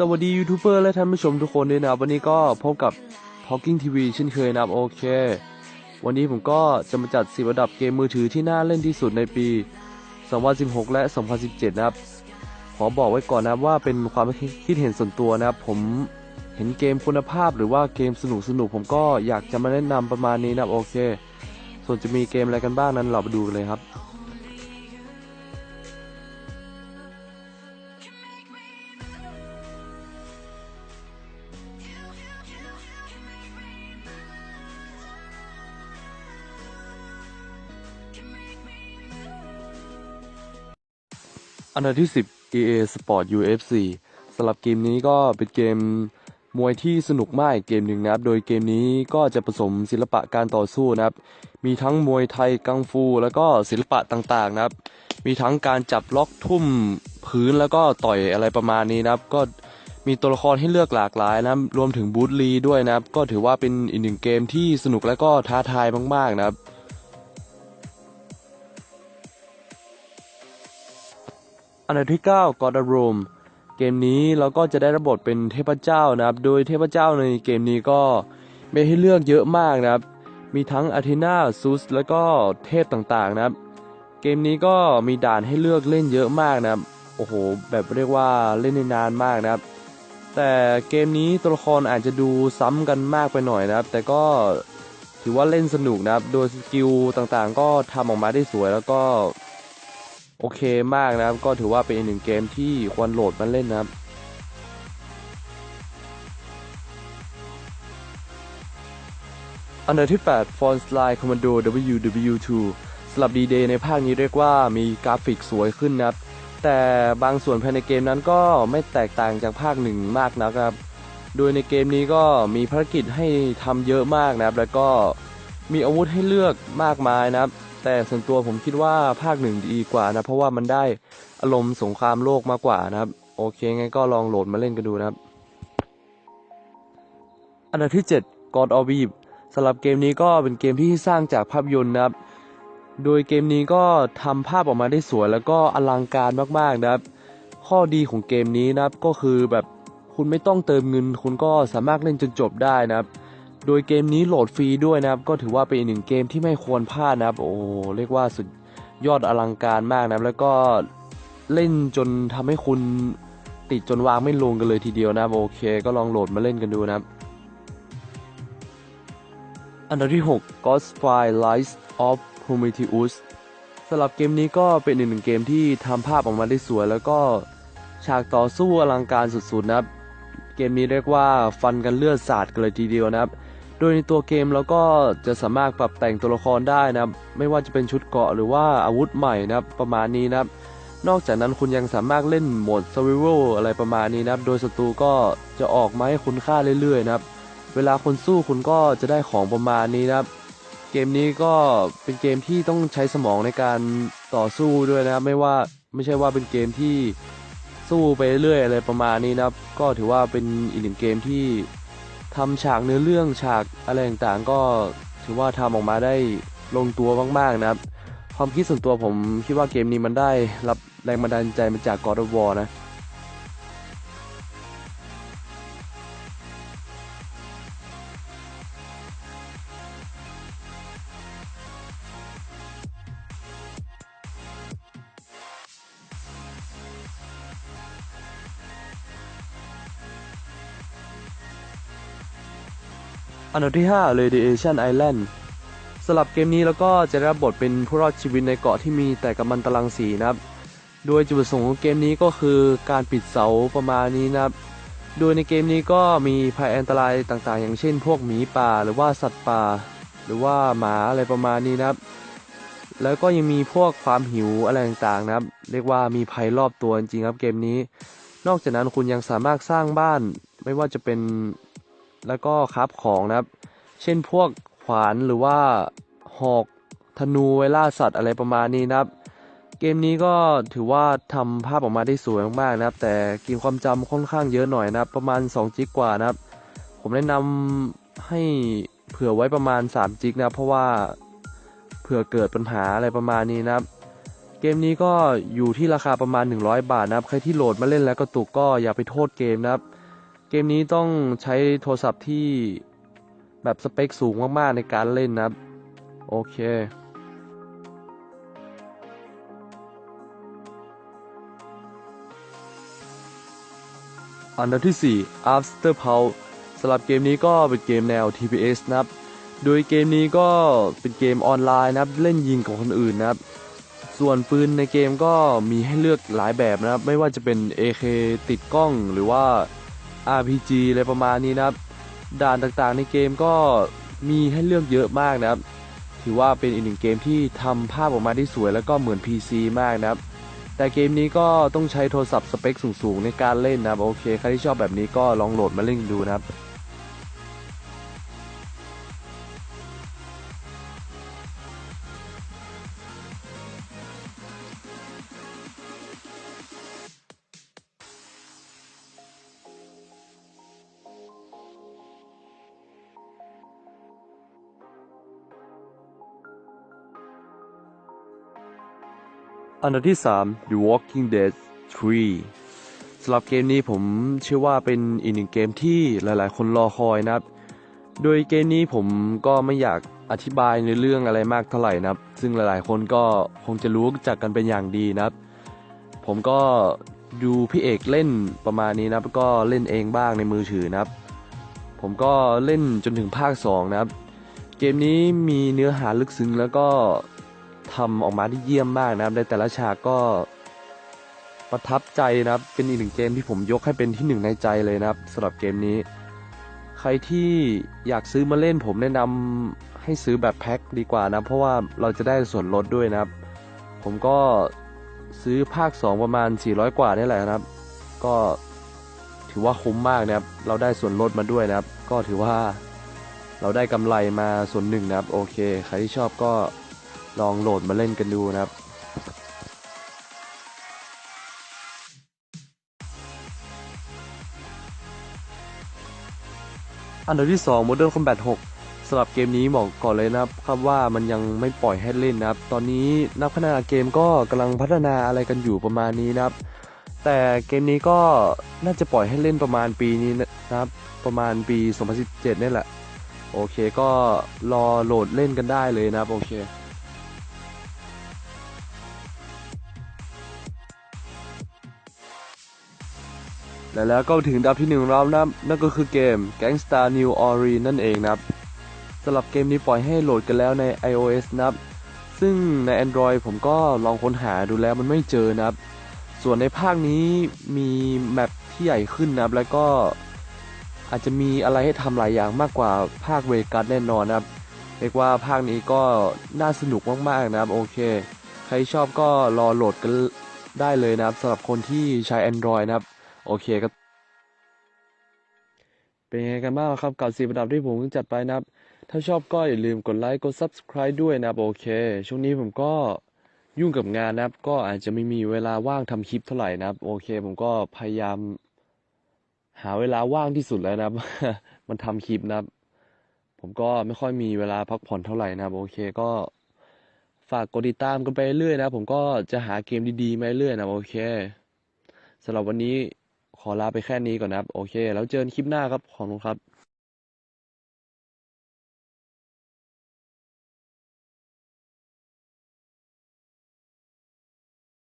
สวัสดียูทูบเบอร์และท่านผู้ชมทุกคนด้วยนะครับวันนี้ก็พบกับ Talking TV เช่นเคยนะครับโอเค วันนี้ผมก็จะมาจัด 10ระดับเกมมือถือที่น่าเล่นที่สุดในปี 2016 และ 2017 นะครับ ขอบอกไว้ก่อนนะครับว่าเป็นความคิดเห็นส่วนตัวนะครับ ผมเห็นเกมคุณภาพหรือว่าเกมสนุกสนุกผมก็อยากจะมาแนะนำประมาณนี้นะครับโอเค ส่วนจะมีเกมอะไรกันบ้างนั้นเราไปดูกันเลยครับ อันดับที่ 10 EA Sport UFC สำหรับเกมนี้ก็เป็นเกมมวยที่สนุกมากเกมหนึ่งนะครับ โดยเกมนี้ก็จะผสมศิลปะการต่อสู้นะครับ มีทั้งมวยไทยกังฟู แล้วก็ศิลปะต่างๆนะครับ มีทั้งการจับล็อกทุ่มพื้นแล้วก็ต่อยอะไรประมาณนี้นะครับ ก็มีตัวละครให้เลือกหลากหลายนะครับ รวมถึงบูธลีด้วยนะครับ ก็ถือว่าเป็นอีกหนึ่งเกมที่สนุกและก็ท้าทายมากๆนะครับ อันดับที่ 9 God of Rome เกมนี้เราก็จะได้รับบทเป็นเทพเจ้านะครับ โดยเทพเจ้าในเกมนี้ก็มีให้เลือกเยอะมากนะครับ มีทั้งอาเทนาซูสแล้วก็เทพต่างๆนะครับ เกมนี้ก็มีด่านให้เลือกเล่นเยอะมากนะครับ โอ้โห แบบเรียกว่าเล่นได้นานมากนะครับ แต่เกมนี้ตัวละครอาจจะดูซ้ำกันมากไปหน่อยนะครับ แต่ก็ถือว่าเล่นสนุกนะครับ โดยสกิลต่างๆ ก็ทำออกมาได้สวยแล้วก็ โอเคมากนะครับ ก็ถือว่าเป็นอีกหนึ่งเกมที่ควรโหลดมาเล่นนะครับอันดับที่ 8 f o n s l i n e Commando WW2 สำหรับ D-Day ในภาคนี้เรียกว่ามีกราฟิกสวยขึ้นนะครับ แต่บางส่วนภายในเกมนั้นก็ไม่แตกต่างจากภาคหนึ่งมากนะครับ โดยในเกมนี้ก็มีภารกิจให้ทำเยอะมากนะครับ แล้วก็มีอาวุธให้เลือกมากมายนะครับ แต่ส่วนตัวผมคิดว่าภาคหนึ่งดีกว่านะ เพราะว่ามันได้อารมณ์สงครามโลกมากกว่านะครับ โอเคงั้นก็ลองโหลดมาเล่นกันดูนะครับ อันดับที่ 7 God of Eve สำหรับเกมนี้ก็เป็นเกมที่สร้างจากภาพยนตร์นะครับ โดยเกมนี้ก็ทำภาพออกมาได้สวยแล้วก็อลังการมากๆนะครับ ข้อดีของเกมนี้นะครับก็คือแบบคุณไม่ต้องเติมเงิน คุณก็สามารถเล่นจนจบได้นะครับ โดยเกมนี้โหลดฟรีด้วยนะครับ ก็ถือว่าเป็นอีกหนึ่งเกมที่ไม่ควรพลาดนะครับ โอ้เรียกว่าสุดยอดอลังการมากนะครับ แล้วก็เล่นจนทำให้คุณติดจนวางไม่ลงกันเลยทีเดียวนะครับ โอเค ก็ลองโหลดมาเล่นกันดูนะครับ อันดับที่ 6 Ghostfire Lies of Prometheus สำหรับเกมนี้ก็เป็นอีกหนึ่งเกมที่ทำภาพออกมาได้สวย แล้วก็ฉากต่อสู้อลังการสุดๆนะครับ เกมนี้เรียกว่าฟันกันเลือดสาดกันเลยทีเดียวนะครับ โดยในตัวเกมเราก็จะสามารถปรับแต่งตัวละครได้นะครับ ไม่ว่าจะเป็นชุดเกราะหรือว่าอาวุธใหม่นะครับ ประมาณนี้นะครับ นอกจากนั้นคุณยังสามารถเล่นโหมด Survival อะไรประมาณนี้นะครับ โดยศัตรูก็จะออกมาให้คุณฆ่าเรื่อยๆนะครับ เวลาคนสู้คุณก็จะได้ของประมาณนี้นะครับ เกมนี้ก็เป็นเกมที่ต้องใช้สมองในการต่อสู้ด้วยนะครับ ไม่ว่าไม่ใช่ว่าเป็นเกมที่สู้ไปเรื่อยอะไรประมาณนี้นะครับ ก็ถือว่าเป็นอีกหนึ่งเกมที่ ทำฉากเนื้อเรื่องฉากอะไรต่างๆ ก็ถือว่าทำออกมาได้ลงตัวมากๆนะครับ ความคิดส่วนตัวผมคิดว่าเกมนี้มันได้รับแรงบันดาลใจมาจาก God of War นะ อันดับที่ 5 Radiation Island สำหรับเกมนี้แล้วก็จะได้รับบทเป็นผู้รอดชีวิตในเกาะที่มีแต่กัมมันตรังสีนะครับ โดยจุดประสงค์ของเกมนี้ก็คือการปิดเสาประมาณนี้นะครับ โดยในเกมนี้ก็มีภัยอันตรายต่างๆ อย่างเช่น พวกหมีป่าหรือว่าสัตว์ป่า หรือว่าหมาอะไรประมาณนี้นะครับ แล้วก็ยังมีพวกความหิวอะไรต่างๆนะครับ เรียกว่ามีภัยรอบตัวจริงๆครับเกมนี้ นอกจากนั้นคุณยังสามารถสร้างบ้านไม่ว่าจะเป็น แล้วก็คราฟของนะครับ เช่นพวกขวานหรือว่าหอกธนูไวล่าสัตว์อะไรประมาณนี้นะครับ เกมนี้ก็ถือว่าทำภาพออกมาได้สวยมากๆนะครับ แต่กินความจำค่อนข้างเยอะหน่อยนะครับ ประมาณ 2 จิกกว่านะครับ ผมแนะนำให้เผื่อไว้ประมาณ 3 จิกนะเพราะว่าเผื่อเกิดปัญหาอะไรประมาณนี้นะครับ เกมนี้ก็อยู่ที่ราคาประมาณ 100 บาทนะครับ ใครที่โหลดมาเล่นแล้วกระตุกก็อย่าไปโทษเกมนะครับ เกมนี้ต้องใช้โทรศัพท์ที่แบบสเปคสูงมาก ๆ ในการเล่นนะครับโอเคอันดับที่ 4 After p o w สำหรับเกมนี้ก็เป็นเกมแนว TPS นะครับ โดยเกมนี้ก็เป็นเกมออนไลน์นะครับ เล่นยิงกับคนอื่นนะครับ ส่วนปืนในเกมก็มีให้เลือกหลายแบบนะครับ ไม่ว่าจะเป็น AK ติดกล้องหรือว่า RPG อะไรประมาณนี้นะครับ ด่านต่างๆในเกมก็มีให้เลือกเยอะมากนะครับ ถือว่าเป็นอีกหนึ่งเกมที่ทำภาพออกมาได้สวยแล้วก็เหมือน PC มากนะครับ แต่เกมนี้ก็ต้องใช้โทรศัพท์สเปคสูงๆในการเล่นนะครับ โอเคใครที่ชอบแบบนี้ก็ลองโหลดมาเล่นดูนะครับ อันดับที่ 3 The Walking Dead 3สำหรับเกมนี้ผมเชื่อว่าเป็นอีกหนึ่งเกมที่หลายๆ คนรอคอยนะครับ โดยเกมนี้ผมก็ไม่อยากอธิบายในเรื่องอะไรมากเท่าไหร่นะครับ ซึ่งหลายๆ คนก็คงจะรู้จักกันเป็นอย่างดีนะครับ ผมก็ดูพี่เอกเล่นประมาณนี้นะครับก็เล่นเองบ้างในมือถือนะครับ ผมก็เล่นจนถึงภาค 2 นะครับ เกมนี้มีเนื้อหาลึกซึ้งแล้วก็ ทำออกมาที่เยี่ยมมากนะครับ ในแต่ละฉากก็ประทับใจนะครับ เป็นอีกหนึ่งเกมที่ผมยกให้เป็นที่หนึ่งในใจเลยนะครับสำหรับเกมนี้ ใครที่อยากซื้อมาเล่นผมแนะนำให้ซื้อแบบแพ็คดีกว่านะเพราะว่าเราจะได้ส่วนลดด้วยนะครับ ผมก็ซื้อภาค 2 ประมาณ 400 กว่านี่แหละนะครับ ก็ถือว่าคุ้มมากนะครับ เราได้ส่วนลดมาด้วยนะครับ ก็ถือว่าเราได้กำไรมาส่วนหนึ่งนะครับ โอเค ใครที่ชอบก็ ลองโหลดมาเล่นกันดูนะครับอันดับที่ 2 Modern Combat 6สำหรับเกมนี้บอกก่อนเลยนะครับครับว่ามันยังไม่ปล่อยให้เล่นนะครับ ตอนนี้นักพัฒนาเกมก็กำลังพัฒนาอะไรกันอยู่ประมาณนี้นะครับ แต่เกมนี้ก็น่าจะปล่อยให้เล่นประมาณปีนี้นะครับ ประมาณปี 2017นี่แหละ โอเคก็รอโหลดเล่นกันได้เลยนะครับ โอเค และแล้วก็ถึงดับที่หนึ่งเรานะครับนั่นก็คือเกม Gangstar New Orleans นั่นเองนะครับสำหรับเกมนี้ปล่อยให้โหลดกันแล้วใน iOS นะครับ ซึ่งใน Android ผมก็ลองค้นหาดูแล้วมันไม่เจอนะครับ ส่วนในภาคนี้มีแมปที่ใหญ่ขึ้นนะครับ แล้วก็อาจจะมีอะไรให้ทำหลายอย่างมากกว่าภาคเวกัสแน่นอนนะครับ เรียกว่าภาคนี้ก็น่าสนุกมากๆนะครับ โอเค ใครชอบก็รอโหลดกันได้เลยนะครับสำหรับคนที่ใช้ Android นะครับ โอเคครับ เป็นยังไงกันบ้างครับกับสีประดับที่ผมเพิ่งจัดไปนะครับ ถ้าชอบก็อย่าลืมกดไลค์กด Subscribe ด้วยนะครับโอเค ช่วงนี้ผมก็ยุ่งกับงานนะครับ ก็อาจจะไม่มีเวลาว่างทำคลิปเท่าไหร่นะครับ โอเค ผมก็พยายาม หาเวลาว่างที่สุดแล้วนะครับ มันทำคลิปนะครับ ผมก็ไม่ค่อยมีเวลาพักผ่อนเท่าไหร่นะครับ โอเคก็ฝากกดติดตามกันไปเรื่อยนะ ผมก็จะหาเกมดีๆมาเรื่อยนะ โอเคสำหรับวันนี้ ขอลาไปแค่นี้ก่อนนะครับ โอเค แล้วเจอกันคลิปหน้าครับ ขอบคุณครับ